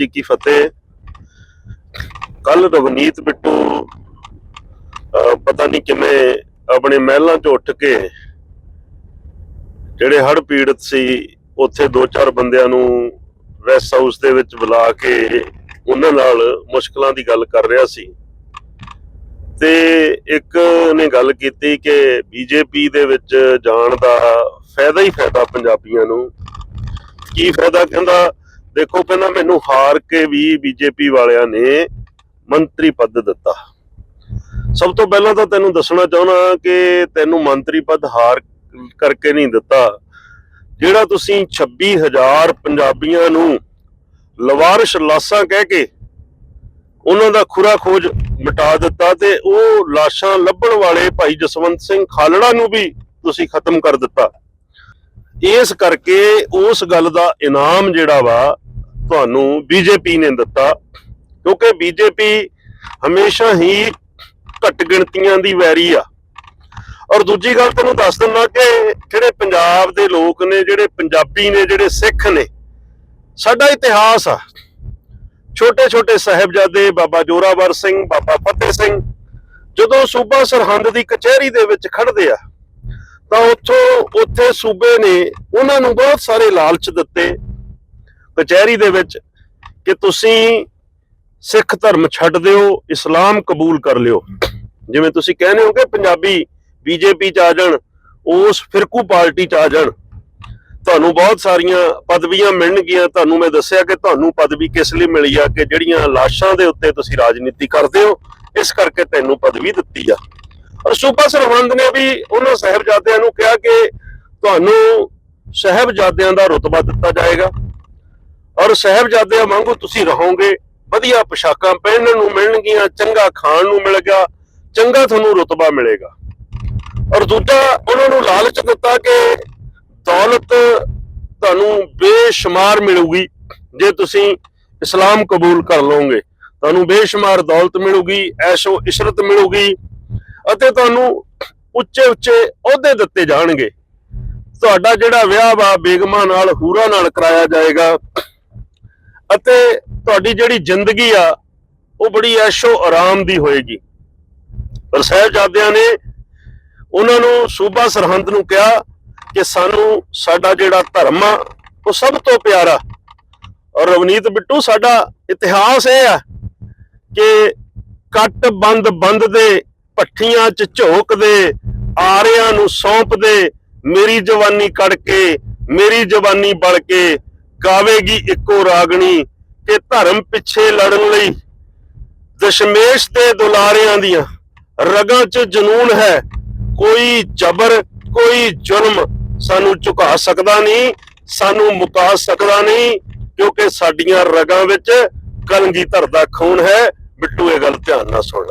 ਜੀ ਕੀ ਫਤਿਹ। ਕੱਲ ਰਵਨੀਤ ਬਿੱਟੂ ਪਤਾ ਨਹੀਂ ਕਿਵੇਂ ਆਪਣੇ ਮਹਿਲਾਂ 'ਚ ਉੱਠ ਕੇ ਜਿਹੜੇ ਹੜ ਪੀੜਤ ਸੀ, ਉੱਥੇ ਦੋ ਚਾਰ ਬੰਦਿਆਂ ਨੂੰ ਰੈਸਟ ਹਾਊਸ ਦੇ ਵਿੱਚ ਬੁਲਾ ਕੇ ਉਹਨਾਂ ਨਾਲ ਮੁਸ਼ਕਲਾਂ ਦੀ ਗੱਲ ਕਰ ਰਿਹਾ ਸੀ। ਤੇ ਇੱਕ ਨੇ ਗੱਲ ਕੀਤੀ ਕਿ ਬੀਜੇਪੀ ਦੇ ਵਿੱਚ ਜਾਣ ਦਾ ਫਾਇਦਾ ਹੀ ਫਾਇਦਾ ਪੰਜਾਬੀਆਂ ਨੂੰ। ਕੀ ਫਾਇਦਾ? ਕਹਿੰਦਾ ਦੇਖੋ ਕਹਿੰਦਾ ਮੈਨੂੰ ਹਾਰ ਕੇ ਵੀ ਬੀਜੇਪੀ ਵਾਲਿਆਂ ਨੇ ਮੰਤਰੀ ਪਦ ਦਿੱਤਾ। ਸਭ ਤੋਂ ਪਹਿਲਾਂ ਤਾਂ ਤੈਨੂੰ ਦੱਸਣਾ ਚਾਹੁੰਦਾ ਕਿ ਤੈਨੂੰ ਮੰਤਰੀ ਪਦ ਹਾਰ ਕਰਕੇ ਨਹੀਂ ਦਿੱਤਾ। ਜਿਹੜਾ ਤੁਸੀਂ 26000 ਪੰਜਾਬੀਆਂ ਨੂੰ ਲਵਾਰਸ਼ ਲਾਸ਼ਾਂ ਕਹਿ ਕੇ ਉਹਨਾਂ ਦਾ ਖੁਰਾ ਖੋਜ ਮਿਟਾ ਦਿੱਤਾ ਤੇ ਉਹ ਲਾਸ਼ਾਂ ਲੱਭਣ ਵਾਲੇ ਭਾਈ ਜਸਵੰਤ ਸਿੰਘ ਖਾਲੜਾ ਨੂੰ ਵੀ ਤੁਸੀਂ ਖਤਮ ਕਰ ਦਿੱਤਾ। ਇਸ ਕਰਕੇ ਉਸ ਗੱਲ ਦਾ ਇਨਾਮ ਜਿਹੜਾ ਵਾ ਤੁਹਾਨੂੰ ਬੀਜੇਪੀ ਨੇ ਦਿੱਤਾ, ਕਿਉਂਕਿ ਬੀਜੇਪੀ ਹਮੇਸ਼ਾ ਹੀ ਘੱਟ ਗਿਣਤੀਆਂ ਦੀ ਵੈਰੀ ਆ। ਔਰ ਦੂਜੀ ਗੱਲ ਤੈਨੂੰ ਦੱਸ ਦਿੰਦਾ ਕਿ ਜਿਹੜੇ ਪੰਜਾਬ ਦੇ ਲੋਕ ਨੇ, ਜਿਹੜੇ ਪੰਜਾਬੀ ਨੇ, ਜਿਹੜੇ ਸਿੱਖ ਨੇ, ਸਾਡਾ ਇਤਿਹਾਸ ਆ। ਛੋਟੇ ਛੋਟੇ ਸਾਹਿਬਜ਼ਾਦੇ ਬਾਬਾ ਜੋਰਾਵਰ ਸਿੰਘ, ਬਾਬਾ ਫਤਿਹ ਸਿੰਘ, ਜਦੋਂ ਸੂਬਾ ਸਰਹੰਦ ਦੀ ਕਚਹਿਰੀ ਦੇ ਵਿੱਚ ਖੜਦੇ ਆ, ਤਾਂ ਉੱਥੋਂ, ਉੱਥੇ ਸੂਬੇ ਨੇ ਉਹਨਾਂ ਨੂੰ ਬਹੁਤ ਸਾਰੇ ਲਾਲਚ ਦਿੱਤੇ। ਕਚਹਿਰੀ ਦੇ ਵਿੱਚ ਕਿ ਤੁਸੀਂ ਸਿੱਖ ਧਰਮ ਛੱਡ ਦਿਓ, ਇਸਲਾਮ ਕਬੂਲ ਕਰ ਲਿਓ। ਜਿਵੇਂ ਤੁਸੀਂ ਕਹਿੰਦੇ ਹੋ ਕਿ ਪੰਜਾਬੀ ਬੀਜੇਪੀ ਚ ਆ ਜਾਣ, ਉਸ ਫਿਰਕੂ ਪਾਰਟੀ ਚ ਆ ਜਾਣ। ਤੁਹਾਨੂੰ ਬਹੁਤ ਸਾਰੀਆਂ ਪਦਵੀਆਂ ਮਿਲਣਗੀਆਂ। ਤੁਹਾਨੂੰ ਮੈਂ ਦੱਸਿਆ ਕਿ ਤੁਹਾਨੂੰ ਪਦਵੀ ਕਿਸ ਲਈ ਮਿਲੀ ਆ ਕਿ ਜਿਹੜੀਆਂ ਲਾਸ਼ਾਂ ਦੇ ਉੱਤੇ ਤੁਸੀਂ ਰਾਜਨੀਤੀ ਕਰਦੇ ਹੋ, ਇਸ ਕਰਕੇ ਤੈਨੂੰ ਪਦਵੀ ਦਿੱਤੀ ਆ। ਔਰ ਸੂਬਾ ਸਰਹੰਦ ਨੇ ਵੀ ਉਹਨਾਂ ਸਾਹਿਬਜ਼ਾਦਿਆਂ ਨੂੰ ਕਿਹਾ ਕਿ ਤੁਹਾਨੂੰ ਸਾਹਿਬਜ਼ਾਦਿਆਂ ਦਾ ਰੁਤਬਾ ਦਿੱਤਾ ਜਾਏਗਾ। ਔਰ ਸਾਹਿਬਜ਼ਾਦਿਆਂ ਵਾਂਗੂ ਤੁਸੀਂ ਰਹੋਗੇ। ਵਧੀਆ ਪੋਸ਼ਾਕਾਂ ਪਹਿਨਣ ਨੂੰ ਮਿਲਣਗੀਆਂ, ਚੰਗਾ ਖਾਣ ਨੂੰ ਮਿਲੇਗਾ ਚੰਗਾ ਤੁਹਾਨੂੰ ਰੁਤਬਾ ਮਿਲੇਗਾ। ਔਰ ਦੂਜਾ, ਉਹਨਾਂ ਨੂੰ ਲਾਲਚ ਦਿੱਤਾ ਕਿ ਦੌਲਤ ਤੁਹਾਨੂੰ ਬੇਸ਼ੁਮਾਰ ਮਿਲੂਗੀ। ਜੇ ਤੁਸੀਂ ਇਸਲਾਮ ਕਬੂਲ ਕਰ ਲਓਗੇ, ਤੁਹਾਨੂੰ ਬੇਸ਼ੁਮਾਰ ਦੌਲਤ ਮਿਲੂਗੀ, ਐਸ਼ੋ ਇਸ਼ਰਤ ਮਿਲੂਗੀ ਅਤੇ ਤੁਹਾਨੂੰ ਉੱਚੇ ਉੱਚੇ ਅਹੁਦੇ ਦਿੱਤੇ ਜਾਣਗੇ। ਤੁਹਾਡਾ ਜਿਹੜਾ ਵਿਆਹ ਵਾ, ਬੇਗਮਾਂ ਨਾਲ, ਹੂਰਾ ਨਾਲ ਕਰਾਇਆ ਜਾਏਗਾ। ਅਤੇ ਤੁਹਾਡੀ ਜਿਹੜੀ ਜ਼ਿੰਦਗੀ ਆ, ਉਹ ਬੜੀ ਐਸ਼ੋ ਆਰਾਮ ਦੀ ਹੋਏਗੀ। ਪਰ ਸਾਹਿਬਜ਼ਾਦਿਆਂ ਨੇ ਉਹਨਾਂ ਨੂੰ ਸੂਬਾ ਸਰਹੰਦ ਨੂੰ ਕਿਹਾ ਕਿ ਸਾਨੂੰ ਸਾਡਾ ਜਿਹੜਾ ਧਰਮ ਆ, ਉਹ ਸਭ ਤੋਂ ਪਿਆਰਾ। ਔਰ ਰਵਨੀਤ ਬਿੱਟੂ, ਸਾਡਾ ਇਤਿਹਾਸ ਇਹ ਆ ਕਿ ਕੱਟ ਬੰਦ ਬੰਦ ਦੇ, ਭੱਠੀਆਂ 'ਚ ਝੋਕਦੇ ਆਰਿਆਂ ਨੂੰ ਸੌਂਪ ਦੇ, ਮੇਰੀ ਜਵਾਨੀ ਕੜ ਕੇ ਮੇਰੀ ਜਵਾਨੀ ਬਲ ਕੇ ਗਾਵੇਗੀ ਇੱਕੋ ਰਾਗਣੀ ਕਿ ਧਰਮ ਪਿੱਛੇ ਲੜਨ ਲਈ। ਦਸ਼ਮੇਸ਼ ਤੇ ਦੁਲਾਰਿਆਂ ਦੀਆਂ ਰਗਾਂ 'ਚ ਜਨੂਨ ਹੈ। ਕੋਈ ਜ਼ਬਰ, ਕੋਈ ਜ਼ੁਲਮ ਸਾਨੂੰ ਝੁਕਾ ਸਕਦਾ ਨਹੀਂ, ਸਾਨੂੰ ਮੁਕਾ ਸਕਦਾ ਨਹੀਂ, ਕਿਉਂਕਿ ਸਾਡੀਆਂ ਰਗਾਂ ਵਿੱਚ ਕਲਗੀ ਧਰਦਾ ਖੂਨ ਹੈ। ਬਿੱਟੂ ਇਹ ਗੱਲ ਧਿਆਨ ਨਾਲ ਸੁਣ ਲੈ।